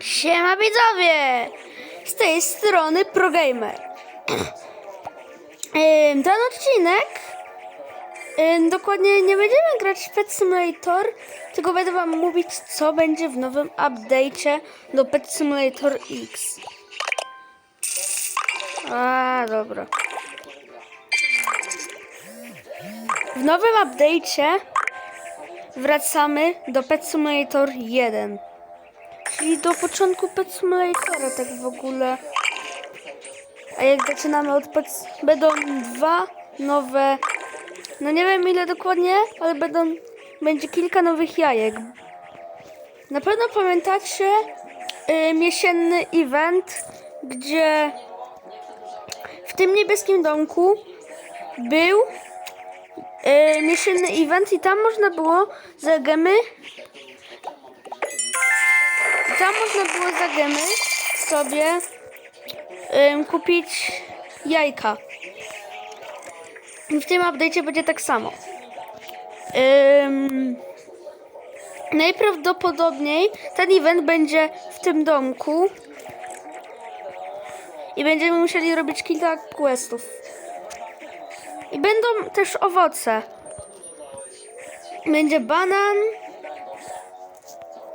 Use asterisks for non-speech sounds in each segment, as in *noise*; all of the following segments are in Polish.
Siema widzowie! Z tej strony ProGamer. Ten odcinek dokładnie nie będziemy grać w Pet Simulator, tylko będę wam mówić, co będzie w nowym update'cie do Pet Simulator X. A, dobra. W nowym update'cie wracamy do Pet Simulator 1. Czyli do początku Pet Simulatora tak w ogóle. A jak zaczynamy od Pet... Będą dwa nowe... No nie wiem ile dokładnie, ale będą... Będzie kilka nowych jajek. Na pewno pamiętacie y, miesięczny event, gdzie w tym niebieskim domku był y, miesięczny event i tam można było za gemy tam można było za gemy sobie kupić jajka. W tym update'cie będzie tak samo. Najprawdopodobniej ten event będzie w tym domku. I będziemy musieli robić kilka questów. I będą też owoce. Będzie banan.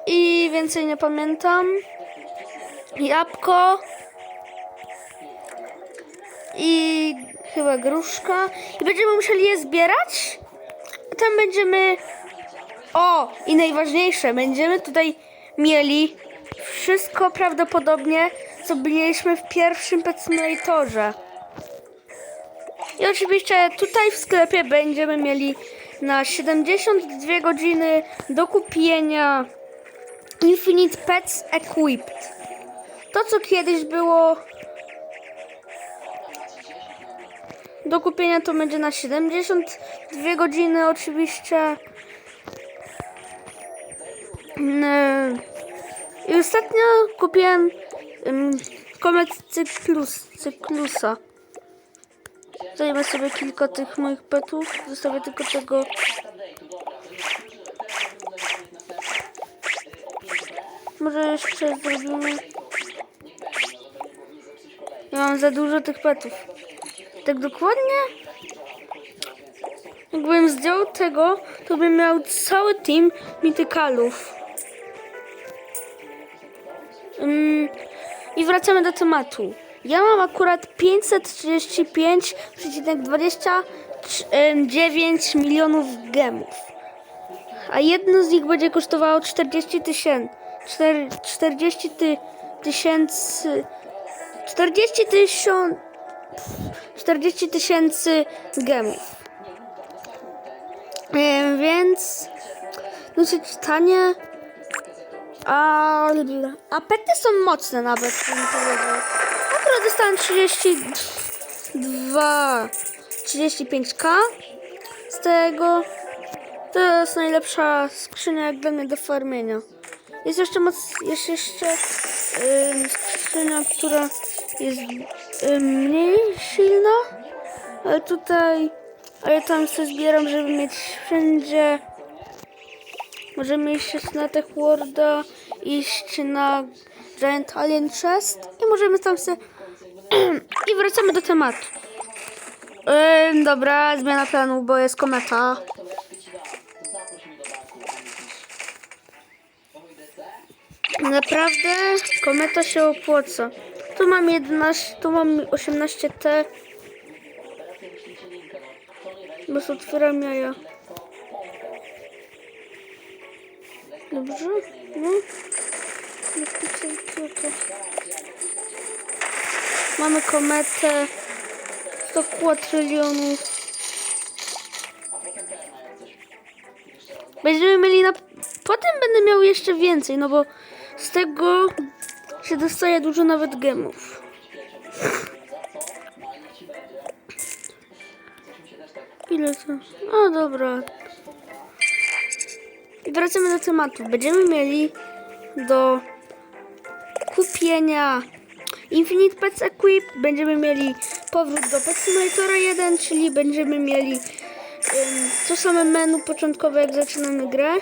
I więcej nie pamiętam. Jabłko. I chyba gruszka. I będziemy musieli je zbierać. A tam będziemy. O! I najważniejsze, będziemy tutaj mieli wszystko prawdopodobnie, co mieliśmy w pierwszym Pet. I oczywiście tutaj w sklepie będziemy mieli na 72 godziny do kupienia Infinite Pets Equipped. To, co kiedyś było do kupienia, to będzie na 72 godziny oczywiście. Mm, I ostatnio kupiłem um, Cyklus, Cyklusa. Zajmę sobie kilka tych moich petów. Zostawię tylko tego Może jeszcze zrobimy. Ja mam za dużo tych petów. Tak dokładnie? Jakbym zdjął tego, to bym miał cały team mitykalów. Ym, I wracamy do tematu. Ja mam akurat 535,29 milionów gemów. A jedno z nich będzie kosztowało 40 tysięcy. 40 ty, tysięcy. 40 tysiąc. 40 tysięcy gemów. E, więc dosyć tanie. A, a pety są mocne nawet, bym powiedział. Akurat dostałem 32, 35k z tego. To jest najlepsza skrzynia jak dla mnie do farmienia. Jest jeszcze moc, jest jeszcze yy, skrzynia, która jest yy, mniej silna, ale tutaj, ale tam sobie zbieram, żeby mieć wszędzie. Możemy iść na Tech Worlda, iść na Giant Alien Chest i możemy tam sobie... *clears throat* I wracamy do tematu. Yy, dobra, zmiana planu, bo jest kometa. Naprawdę kometa się opłaca. Tu mam 11, tu mam 18T. Bez otwieram jaja. Dobrze? No. Mamy kometę. 100 kwadrylionów. Będziemy mieli na... Potem będę miał jeszcze więcej, no bo z tego się dostaje dużo nawet gemów. Ile to? O, dobra. I wracamy do tematu. Będziemy mieli do kupienia Infinite Pets Equip. Będziemy mieli powrót do Pet Simulatora 1, czyli będziemy mieli ym, to same menu początkowe jak zaczynamy grę.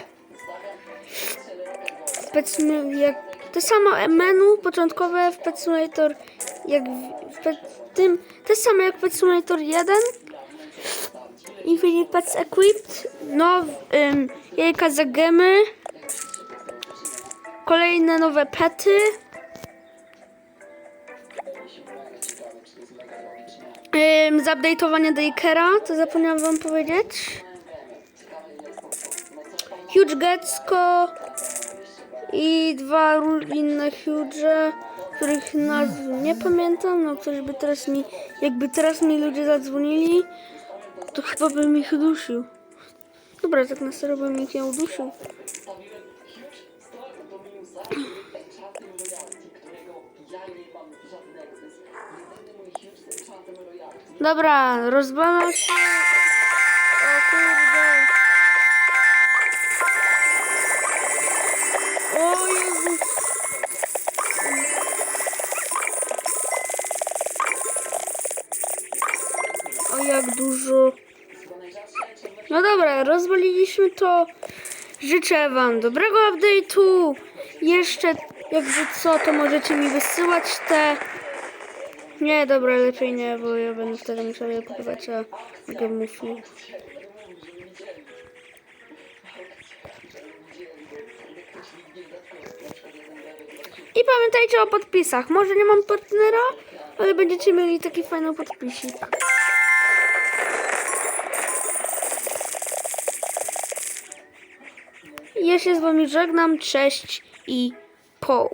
Pet jak to samo menu początkowe w Pet Simulator jak w, w tym, te same jak Pet Simulator 1 Infinite Pets Equipped no ym, jajka za gemy kolejne nowe pety ym, zupdate'owanie Daycare'a to zapomniałam wam powiedzieć. Huge Getsko i dwa inne huge, których nazw nie pamiętam. No ktoś by teraz mi, jakby teraz mi ludzie zadzwonili, to chyba bym ich udusił. Dobra, tak na serio bym ich nie udusił. Dobra, rozwala się. No dobra, rozwaliliśmy to. Życzę wam dobrego update'u. Jeszcze jakby co, to możecie mi wysyłać te... Nie, dobra, lepiej nie, bo ja będę wtedy musiał je kupować, a nie. I pamiętajcie o podpisach. Może nie mam partnera, ale będziecie mieli taki fajny podpisik. Ja się z wami żegnam. Cześć i po.